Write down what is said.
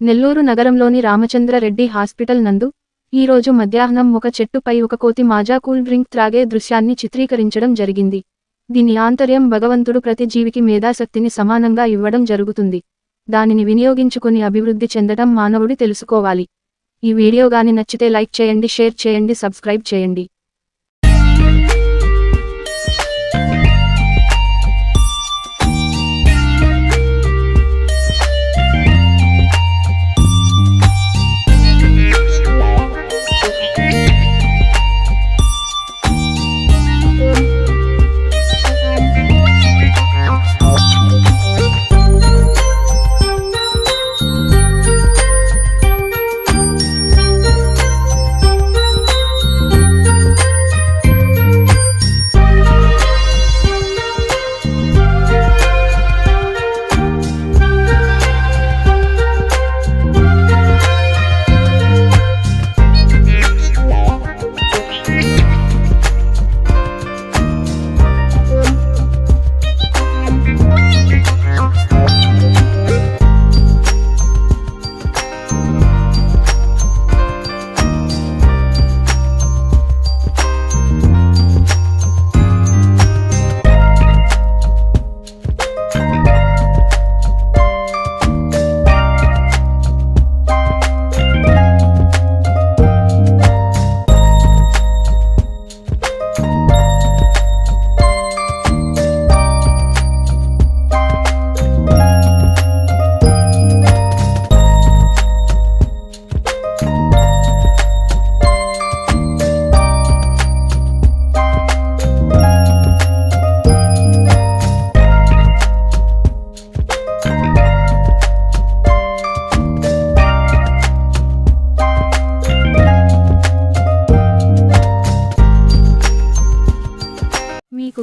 నెల్లూరు నగరంలోని రామచంద్రరెడ్డి హాస్పిటల్ నందు ఈ రోజు మధ్యాహ్నం ఒక చెట్టుపై ఒక కోతి మాజా కూల్ డ్రింక్ త్రాగే దృశ్యాన్ని చిత్రీకరించడం జరిగింది. దీని ఆంతర్యం భగవంతుడు ప్రతి జీవికి మేధాశక్తిని సమానంగా ఇవ్వడం జరుగుతుంది. దానిని వినియోగించుకుని అభివృద్ధి చెందడం మానవుడి తెలుసుకోవాలి. ఈ వీడియో గాని నచ్చితే లైక్ చేయండి షేర్ చేయండి సబ్స్క్రైబ్ చేయండి.